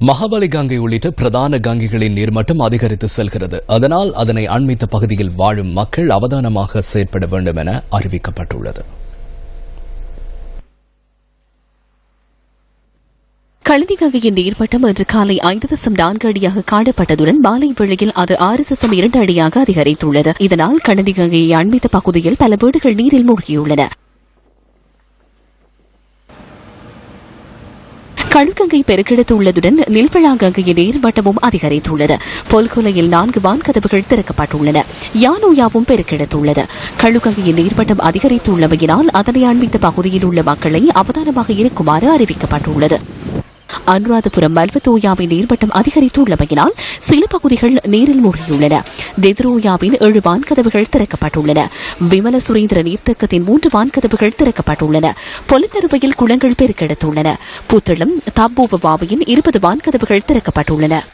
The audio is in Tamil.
மகாபலி கங்கை உள்ளிட்ட பிரதான கங்கைகளின் நீர்மட்டம் அதிகரித்து செல்கிறது. அதனால் அதனை அண்மித்த பகுதியில் வாழும் மக்கள் அவதானமாக செயற்பட வேண்டும் என அறிவிக்கப்பட்டுள்ளது. கழனி கங்கையின் நீர்மட்டம் இன்று காலை ஐந்து தசம் நான்கு அடியாக காணப்பட்டதுடன் மாலை வேளையில் அது ஆறு தசம் இரண்டு அடியாக அதிகரித்துள்ளது. இதனால் கழனி கங்கையை அண்மித்த பகுதியில் பல வீடுகள் நீரில் மூழ்கியுள்ளன. கழுக்கங்கை பெருக்கெடுத்துள்ளதுடன் நில்பழாங்கங்கையின் நீர்மட்டமும் அதிகரித்துள்ளது. பொல்குலையில் நான்கு வான்கதவுகள் திறக்கப்பட்டுள்ளன. யானோயாவும் பெருக்கெடுத்துள்ளது. கழுக்கங்கையின் நீர்மட்டம் அதிகரித்துள்ளமையினால் அதனை அண்மித்த பகுதியில் உள்ள மக்களை அவதானமாக இருக்குமாறு அறிவிக்கப்பட்டுள்ளது. அனுராதபுரம் மல்வத்தோயாவின் நீர்மட்டம் அதிகரித்துள்ளமையினால் சில பகுதிகள் நீரில் மூழ்கியுள்ளன. தெதிரோயாவின் ஏழு வான்கதவுகள் திறக்கப்பட்டுள்ளன. விமல சுரேந்திர நீர்த்தக்கத்தின் மூன்று வான்கதவுகள் திறக்கப்பட்டுள்ளன. பொலித்தருவையில் குளங்கள் பெருக்கெடுத்துள்ளன. புத்தளம் தப்பூபவாவியின் இருபது வான்கதவுகள் திறக்கப்பட்டுள்ளன.